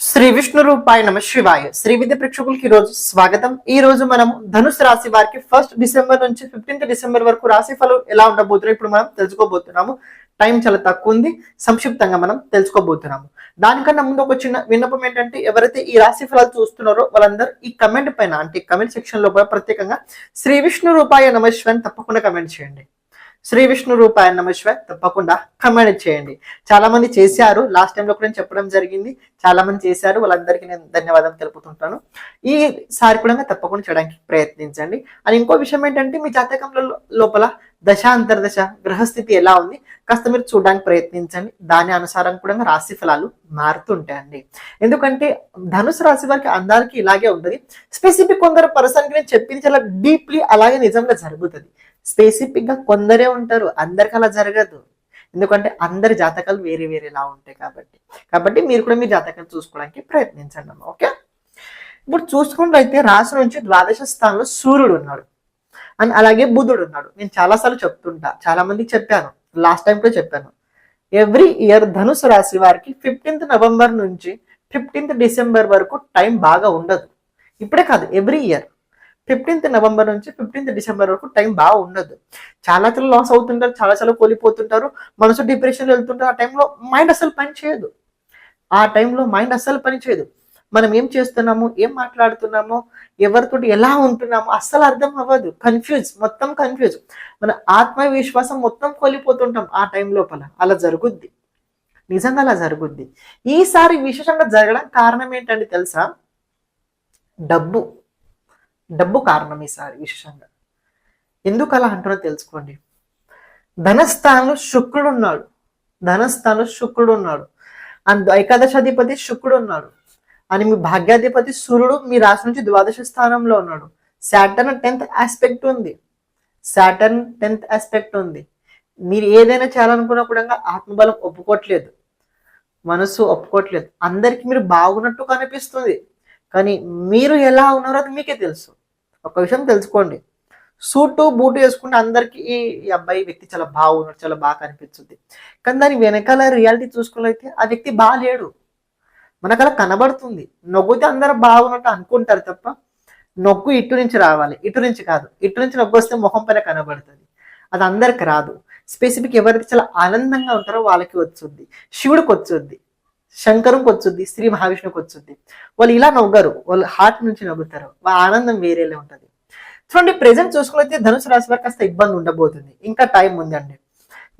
శ్రీ విష్ణు రూపాయ నమ శివాయ. శ్రీ విద్య ప్రేక్షకులకి ఈ రోజు స్వాగతం. ఈ రోజు మనం ధనుసు రాశి వారికి ఫస్ట్ డిసెంబర్ నుంచి ఫిఫ్టీన్త్ డిసెంబర్ వరకు రాశి ఫలం ఎలా ఉండబోతున్నాయి ఇప్పుడు మనం తెలుసుకోబోతున్నాము. టైం చాలా తక్కువ ఉంది. సంక్షిప్తంగా మనం తెలుసుకోబోతున్నాము. దానికన్నా ముందు ఒక చిన్న విన్నపం ఏంటంటే ఎవరైతే ఈ రాశి ఫలాలు చూస్తున్నారో వాళ్ళందరూ ఈ కమెంట్ పైన అంటే కమెంట్ సెక్షన్లో కూడా ప్రత్యేకంగా శ్రీ విష్ణు రూపాయ నమ శివాయ తప్పకుండా కమెంట్ చేయండి. శ్రీ విష్ణు రూపాయ నమశివ. తప్పకుండా కమెంట్ చేయండి. చాలా మంది చేశారు. లాస్ట్ టైంలో కూడా నేను చెప్పడం జరిగింది. చాలా మంది చేశారు. వాళ్ళందరికీ నేను ధన్యవాదాలు తెలుపుతుంటాను. ఈసారి కూడా తప్పకుండా చేయడానికి ప్రయత్నించండి. అని ఇంకో విషయం ఏంటంటే మీ జాతకంలో లోపల దశాంతర్దశ గ్రహస్థితి ఎలా ఉంది? కాస్త మీరు చూడడానికి ప్రయత్నించండి. దాని అనుసారం కూడా రాశి ఫలాలు మారుతుంటాయండి. ఎందుకంటే ధనుసు రాశి వారికి అందరికీ ఇలాగే ఉంటుంది. స్పెసిఫిక్ కొందరు పర్సన్కి నేను చెప్పింది చాలా డీప్లీ అలాగే నిజంగా జరుగుతుంది. స్పెసిఫిక్గా కొందరే ఉంటారు. అందరికి అలా జరగదు. ఎందుకంటే అందరి జాతకాలు వేరే వేరేలా ఉంటాయి కాబట్టి. కాబట్టి మీరు కూడా మీ జాతకాలు చూసుకోవడానికి ప్రయత్నించండి ఓకే? ఇప్పుడు చూసుకున్నట్లయితే రాశి నుంచి ద్వాదశ స్థానంలో సూర్యుడు ఉన్నాడు. అండ్ అలాగే బుధుడు ఉన్నాడు. నేను చాలాసార్లు చెప్తుంటా. చాలా మందికి చెప్పాను. లాస్ట్ టైం కూడా చెప్పాను. ఎవ్రీ ఇయర్ ధనుసు రాశి వారికి ఫిఫ్టీన్త్ నవంబర్ నుంచి ఫిఫ్టీన్త్ డిసెంబర్ వరకు టైం బాగా ఉండదు. ఇప్పుడే కాదు ఎవ్రీ ఇయర్ ఫిఫ్టీన్త్ నవంబర్ నుంచి ఫిఫ్టీన్త్ డిసెంబర్ వరకు టైం బాగా ఉండదు. చాలా చాలా లాస్ అవుతుంటారు చాలా చాలా కోల్పోతుంటారు. మనసు డిప్రెషన్ వెళ్తుంటారు. ఆ టైంలో మైండ్ అసలు పని చేయదు. ఆ టైంలో మైండ్ అస్సలు పని చేయదు. మనం ఏం చేస్తున్నాము? ఏం మాట్లాడుతున్నాము? ఎవరితో ఎలా ఉంటున్నామో? అస్సలు అర్థం అవ్వదు. కన్ఫ్యూజ్ మొత్తం కన్ఫ్యూజ్ మన ఆత్మవిశ్వాసం మొత్తం కోల్పోతుంటాం ఆ టైం లోపల. అలా జరుగుద్ది. నిజంగా అలా జరుగుద్ది. ఈసారి విశేషంగా జరగడం కారణం ఏంటంటే తెలుసా? డబ్బు. డబ్బు కారణం ఈసారి విశేషంగా. ఎందుకు అలా అంటున్నా తెలుసుకోండి. ధనస్థానంలో శుక్రుడు ఉన్నాడు. ధనస్థానంలో శుక్రుడు ఉన్నాడు. అండ్ ఏకాదశాధిపతి శుక్రుడు ఉన్నాడు. అని మీ భాగ్యాధిపతి సూర్యుడు మీ రాశి నుంచి ద్వాదశ స్థానంలో ఉన్నాడు. శాటర్న్ టెన్త్ ఆస్పెక్ట్ ఉంది. శాటర్న్ టెన్త్ ఆస్పెక్ట్ ఉంది. మీరు ఏదైనా చేయాలనుకున్నా కూడా ఆత్మబలం ఒప్పుకోవట్లేదు. మనసు ఒప్పుకోవట్లేదు. అందరికీ మీరు బాగున్నట్టు కనిపిస్తుంది. కానీ మీరు ఎలా ఉన్నారో అది మీకే తెలుసు. ఒక విషయం తెలుసుకోండి. సూటు బూటు వేసుకుంటే అందరికీ ఈ ఈ అబ్బాయి వ్యక్తి చాలా బాగున్నాడు చాలా బాగా కనిపిస్తుంది. కానీ దాని వెనకాల రియాలిటీ చూసుకున్నైతే ఆ వ్యక్తి బాగాలేడు మనకలా కనబడుతుంది. నొగ్గుతే అందరూ బాగున్నట్టు అనుకుంటారు తప్ప నొగ్గు ఇటు నుంచి రావాలి. ఇటు నుంచి కాదు. ఇటు నుంచి నొగ్గు వస్తే ముఖం పైన కనబడుతుంది. అది అందరికి రాదు. స్పెసిఫిక్ ఎవరైతే చాలా ఆనందంగా ఉంటారో వాళ్ళకి వచ్చుద్ది. శివుడికి వచ్చుద్ది. శంకరంకి వచ్చుద్ది. శ్రీ మహావిష్ణుకి వచ్చుద్ది. వాళ్ళు ఇలా నవ్వరు వాళ్ళు హార్ట్ నుంచి నవ్వుతారు వాళ్ళ ఆనందం వేరేలే ఉంటుంది. చూడండి ప్రెసెంట్ చూసుకున్నైతే ధనుసు రాశి వారికి కాస్త ఇబ్బంది ఉండబోతుంది. ఇంకా టైం ఉందండి.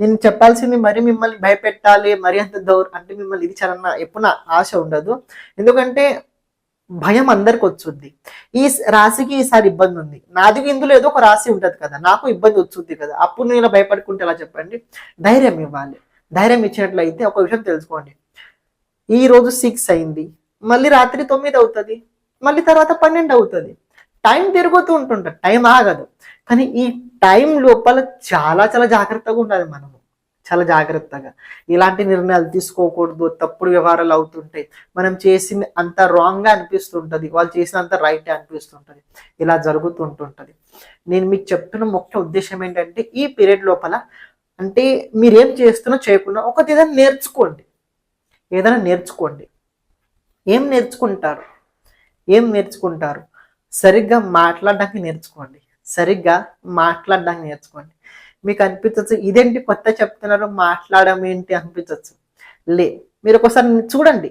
నేను చెప్పాల్సింది మరి మిమ్మల్ని భయపెట్టాలి మరి అంత దౌర్ అంటే మిమ్మల్ని ఇది చాలా ఎప్పుడు నా ఆశ ఉండదు. ఎందుకంటే భయం అందరికి వచ్చుద్ది. ఈ రాశికి ఈసారి ఇబ్బంది ఉంది. నాది ఇందులో ఏదో ఒక రాశి ఉంటుంది కదా నాకు ఇబ్బంది వచ్చుద్ది కదా. అప్పుడు నేను భయపడుకుంటే ఎలా చెప్పండి? ధైర్యం ఇవ్వాలి. ధైర్యం ఇచ్చినట్లయితే ఒక విషయం తెలుసుకోండి. ఈ రోజు సిక్స్ అయింది. మళ్ళీ రాత్రి తొమ్మిది అవుతుంది. మళ్ళీ తర్వాత పన్నెండు అవుతుంది. టైం తిరుగుతూ ఉంటుంటుంది. టైం ఆగదు. కానీ ఈ టైం లోపల చాలా చాలా జాగ్రత్తగా ఉండాలి మనము. చాలా జాగ్రత్తగా. ఇలాంటి నిర్ణయాలు తీసుకోకూడదు. తప్పుడు వ్యవహారాలు అవుతుంటాయి. మనం చేసింది అంత రాంగ్గా అనిపిస్తుంటుంది. వాళ్ళు చేసినంత రైట్ అనిపిస్తుంటుంది. ఇలా జరుగుతుంటుంటుంది. నేను మీకు చెప్తున్న ముఖ్య ఉద్దేశం ఏంటంటే ఈ పీరియడ్ లోపల అంటే మీరేం చేస్తున్నా చేయకుండా ఒకటి ఏదైనా నేర్చుకోండి. ఏదైనా నేర్చుకోండి. ఏం నేర్చుకుంటారు? ఏం నేర్చుకుంటారు? సరిగ్గా మాట్లాడడానికి నేర్చుకోండి. సరిగ్గా మాట్లాడడానికి నేర్చుకోండి. మీకు అనిపించవచ్చు ఇదేంటి కొత్త చెప్తున్నారు మాట్లాడడం ఏంటి అనిపించవచ్చు లే మీరు ఒకసారి చూడండి.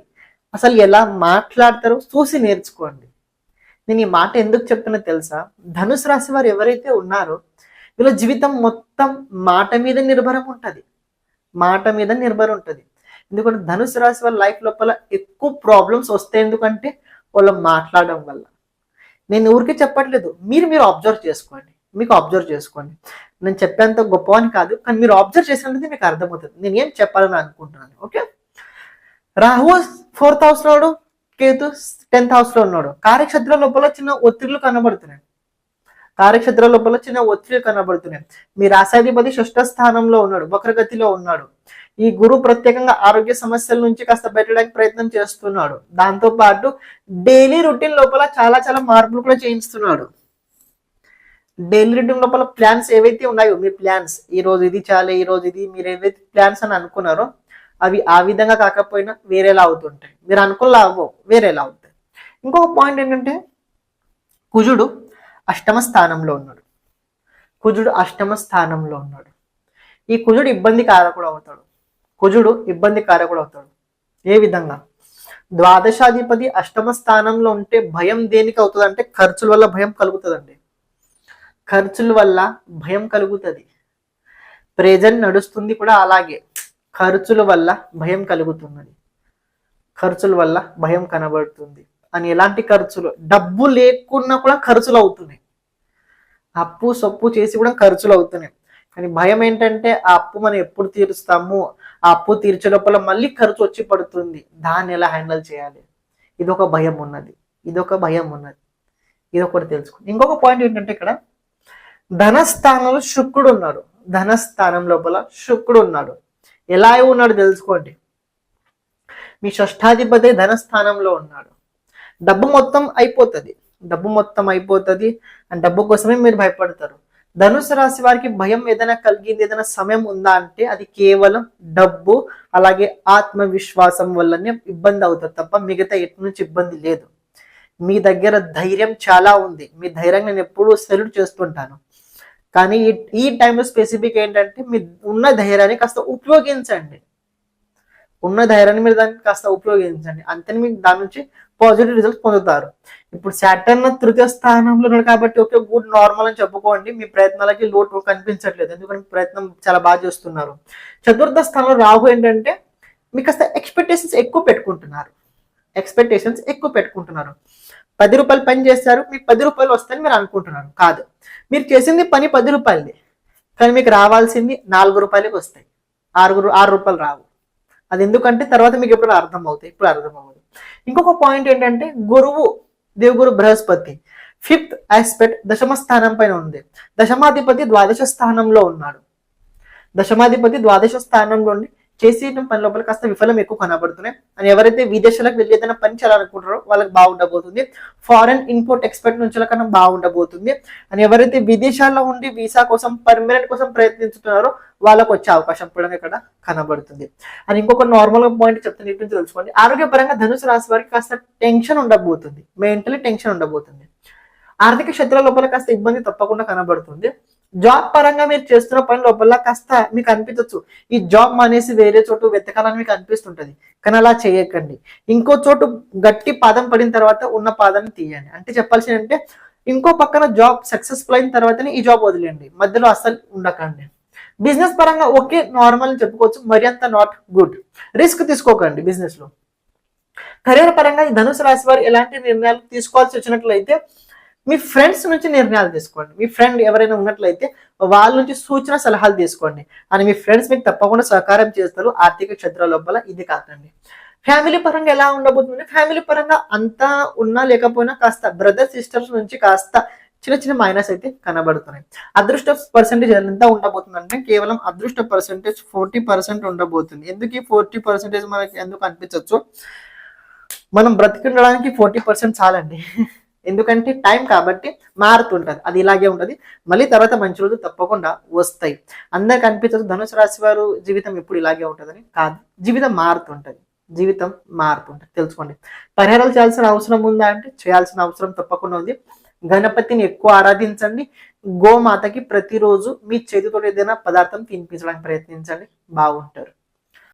అసలు ఎలా మాట్లాడతారో చూసి నేర్చుకోండి. నేను ఈ మాట ఎందుకు చెప్తున్నా తెలుసా? ధనుసు రాశి వారు ఎవరైతే ఉన్నారో వీళ్ళ జీవితం మొత్తం మాట మీద నిర్భరం ఉంటుంది. మాట మీద నిర్భరం ఉంటుంది. ఎందుకంటే ధనుసు రాశి వాళ్ళ లైఫ్ లోపల ఎక్కువ ప్రాబ్లమ్స్ వస్తాయి. ఎందుకంటే వాళ్ళు మాట్లాడడం వల్ల. నేను ఊరికే చెప్పట్లేదు. మీరు మీరు అబ్జర్వ్ చేసుకోండి. మీకు అబ్జర్వ్ చేసుకోండి. నేను చెప్పేంత గొప్ప అని కాదు కానీ మీరు అబ్జర్వ్ చేసినది మీకు అర్థమవుతుంది. నేను ఏం చెప్పాలని అనుకుంటున్నాను ఓకే? రాహు ఫోర్త్ హౌస్లో ఉన్నాడు కేతు టెన్త్ హౌస్లో ఉన్నాడు. కార్యక్షేత్రం లోపల చిన్న ఒత్తిళ్ళు కనబడుతున్నాయి. కార్యక్షేత్ర లోపల చిన్న ఒత్తిడి కనబడుతున్నాయి. మీ రాశాధిపతి షష్ఠ స్థానంలో ఉన్నాడు వక్రగతిలో ఉన్నాడు. ఈ గురువు ప్రత్యేకంగా ఆరోగ్య సమస్యల నుంచి కాస్త బయటడానికి ప్రయత్నం చేస్తున్నాడు. దాంతో పాటు డైలీ రొటీన్ లోపల చాలా చాలా మార్పులు కూడా చేయిస్తున్నాడు. డైలీ రొటీన్ లోపల ప్లాన్స్ ఏవైతే ఉన్నాయో మీ ప్లాన్స్ ఈ రోజు ఇది చాలే ఈ రోజు ఇది మీరు ఏవైతే ప్లాన్స్ అని అనుకున్నారో అవి ఆ విధంగా కాకపోయినా వేరేలా అవుతుంటాయి. మీరు అనుకున్నా అవ్వవు వేరేలా అవుతాయి. ఇంకొక పాయింట్ ఏంటంటే కుజుడు అష్టమ స్థానంలో ఉన్నాడు. కుజుడు అష్టమ స్థానంలో ఉన్నాడు. ఈ కుజుడు ఇబ్బంది కారకుడు అవుతాడు. కుజుడు ఇబ్బంది కారకుడు అవుతాడు. ఏ విధంగా? ద్వాదశాధిపతి అష్టమ స్థానంలో ఉంటే భయం దేనికి అవుతుంది అంటే ఖర్చుల వల్ల భయం కలుగుతుందండి. ఖర్చుల వల్ల భయం కలుగుతుంది. ప్రెజెంట్ నడుస్తుంది కూడా అలాగే. ఖర్చుల వల్ల భయం కలుగుతున్నది ఖర్చుల వల్ల భయం కనబడుతుంది. అని ఎలాంటి ఖర్చులు? డబ్బు లేకున్నా కూడా ఖర్చులు అవుతున్నాయి. అప్పు సొప్పు చేసి కూడా ఖర్చులు అవుతున్నాయి. కానీ భయం ఏంటంటే ఆ అప్పు మనం ఎప్పుడు తీరుస్తాము? ఆ అప్పు తీర్చే లోపల మళ్ళీ ఖర్చు వచ్చి పడుతుంది. దాన్ని ఎలా హ్యాండిల్ చేయాలి? ఇది ఒక భయం ఉన్నది. ఇది ఒక భయం ఉన్నది. ఇది ఒకటి ఇంకొక పాయింట్ ఏంటంటే ఇక్కడ ధనస్థానంలో శుక్రుడు ఉన్నాడు. ధనస్థానం లోపల శుక్రుడు ఉన్నాడు. ఎలా ఉన్నాడు తెలుసుకోండి. మీ షష్ఠాధిపతి ధనస్థానంలో ఉన్నాడు. డబ్బు మొత్తం అయిపోతుంది. డబ్బు మొత్తం అయిపోతుంది. అండ్ డబ్బు కోసమే మీరు భయపడతారు. ధనుసు రాశి వారికి భయం ఏదైనా కలిగింది ఏదైనా సమయం ఉందా అంటే అది కేవలం డబ్బు అలాగే ఆత్మవిశ్వాసం వల్లనే ఇబ్బంది అవుతుంది తప్ప మిగతా ఎటు నుంచి ఇబ్బంది లేదు. మీ దగ్గర ధైర్యం చాలా ఉంది. మీ ధైర్యం నేను ఎప్పుడూ సెల్యూట్ చేస్తుంటాను. కానీ ఈ ఈ టైంలో స్పెసిఫిక్ ఏంటంటే మీ ఉన్న ధైర్యాన్ని కాస్త ఉపయోగించండి. ఉన్న ధైర్యాన్ని మీరు దాన్ని కాస్త ఉపయోగించండి. అంతే మీకు దాని నుంచి పాజిటివ్ రిజల్ట్స్ పొందుతారు. ఇప్పుడు సాటర్న్ తృతీయ స్థానంలో ఉన్నాడు కాబట్టి ఓకే గుడ్ నార్మల్ అని చెప్పుకోండి. మీ ప్రయత్నాలకి లోటు కనిపించట్లేదు. ఎందుకంటే ప్రయత్నం చాలా బాగా చేస్తున్నారు. చతుర్థ స్థానంలో రాహు ఏంటంటే మీకు కాస్త ఎక్స్పెక్టేషన్స్ ఎక్కువ పెట్టుకుంటున్నారు. ఎక్స్పెక్టేషన్స్ ఎక్కువ పెట్టుకుంటున్నారు. పది రూపాయలు పని చేస్తారు మీకు పది రూపాయలు వస్తాయని మీరు అనుకుంటున్నారు. కాదు. మీరు చేసింది పని పది రూపాయలది. కానీ మీకు రావాల్సింది నాలుగు రూపాయలకి వస్తాయి. ఆరుగురు ఆరు రూపాయలు రావు. అది ఎందుకంటే తర్వాత మీకు ఎప్పుడు అర్థం అవుతాయి ఇప్పుడు అర్థం అవుతుంది ఇంకొక పాయింట్ ఏంటంటే గురువు దేవగురు బృహస్పతి. ఫిఫ్త్ ఆస్పెక్ట్ దశమ స్థానం పైన ఉంది. దశమాధిపతి ద్వాదశ స్థానంలో ఉన్నాడు. దశమాధిపతి ద్వాదశ స్థానంలో ఉండి చేసిన పని లోపల కాస్త విఫలం ఎక్కువ కనబడుతున్నాయి. అని ఎవరైతే విదేశాలకు వెళ్ళి ఏదైనా పని చేయాలనుకుంటారో వాళ్ళకి బాగుండబోతుంది. ఫారెన్ ఇంపోర్ట్ ఎక్స్పెక్ట్ నుంచి కన్నా బాగుండబోతుంది. అని ఎవరైతే విదేశాల్లో ఉండి వీసా కోసం పర్మనెంట్ కోసం ప్రయత్నించుతున్నారో వాళ్ళకు వచ్చే అవకాశం కూడా ఇక్కడ కనబడుతుంది. అని ఇంకొక నార్మల్ పాయింట్ చెప్తాను ఇటు నుంచి తెలుసుకోండి. ఆరోగ్యపరంగా ధనుసు రాశి వారికి కాస్త టెన్షన్ ఉండబోతుంది. మెంటలీ టెన్షన్ ఉండబోతుంది. ఆర్థిక క్షేత్రాల లోపల కాస్త ఇబ్బంది తప్పకుండా కనబడుతుంది. జాబ్ పరంగా మీరు చేస్తున్న పని లోపల కాస్త మీకు అనిపించవచ్చు ఈ జాబ్ మానేసి వేరే చోటు వెతకాలని మీకు అనిపిస్తుంటది. కానీ అలా చేయకండి. ఇంకో చోటు గట్టి పాదం పడిన తర్వాత ఉన్న పాదాన్ని తీయండి. అంటే చెప్పాల్సింది అంటే ఇంకో పక్కన జాబ్ సక్సెస్ఫుల్ అయిన తర్వాతనే ఈ జాబ్ వదిలేయండి. మధ్యలో అస్సలు ఉండకండి. బిజినెస్ పరంగా ఓకే నార్మల్ అని చెప్పుకోవచ్చు. మరి అంత నాట్ గుడ్ రిస్క్ తీసుకోకండి బిజినెస్లో. కెరీర్ పరంగా ఈ ధనుసు రాశి వారు ఎలాంటి నిర్ణయాలు తీసుకోవాల్సి వచ్చినట్లయితే మీ ఫ్రెండ్స్ నుంచి నిర్ణయాలు తీసుకోండి. మీ ఫ్రెండ్ ఎవరైనా ఉన్నట్లయితే వాళ్ళ నుంచి సూచన సలహాలు తీసుకోండి. అని మీ ఫ్రెండ్స్ మీకు తప్పకుండా సహకారం చేస్తారు. ఆర్థిక క్షేత్ర లోపల ఇది కాదండి ఫ్యామిలీ పరంగా ఎలా ఉండబోతుంది ఫ్యామిలీ పరంగా అంతా ఉన్నా లేకపోయినా కాస్త బ్రదర్ సిస్టర్స్ నుంచి కాస్త చిన్న చిన్న మైనస్ అయితే కనబడుతున్నాయి. అదృష్ట పర్సెంటేజ్ ఎంత ఉండబోతుంది అంటే కేవలం అదృష్ట పర్సెంటేజ్ ఫోర్టీ పర్సెంట్ ఉండబోతుంది. ఎందుకు ఫోర్టీ పర్సెంటేజ్ మనకి ఎందుకు అనిపించవచ్చు మనం బ్రతికుండడానికి ఫోర్టీ పర్సెంట్ చాలండి. ఎందుకంటే టైం కాబట్టి మారుతుంటది. అది ఇలాగే ఉంటుంది. మళ్ళీ తర్వాత మంచి రోజులు తప్పకుండా వస్తాయి. అందరికి అనిపించదు ధనుసు రాశి వారు జీవితం ఎప్పుడు ఇలాగే ఉంటుందని. కాదు జీవితం మారుతుంటది. జీవితం మారుతుంటది. తెలుసుకోండి. పరిహారాలు చేయాల్సిన అవసరం ఉందా అంటే చేయాల్సిన అవసరం తప్పకుండా ఉంది. గణపతిని ఎక్కువ ఆరాధించండి. గోమాతకి ప్రతిరోజు మీ చేతితో ఏదైనా పదార్థం తినిపించడానికి ప్రయత్నించండి. బాగుంటారు.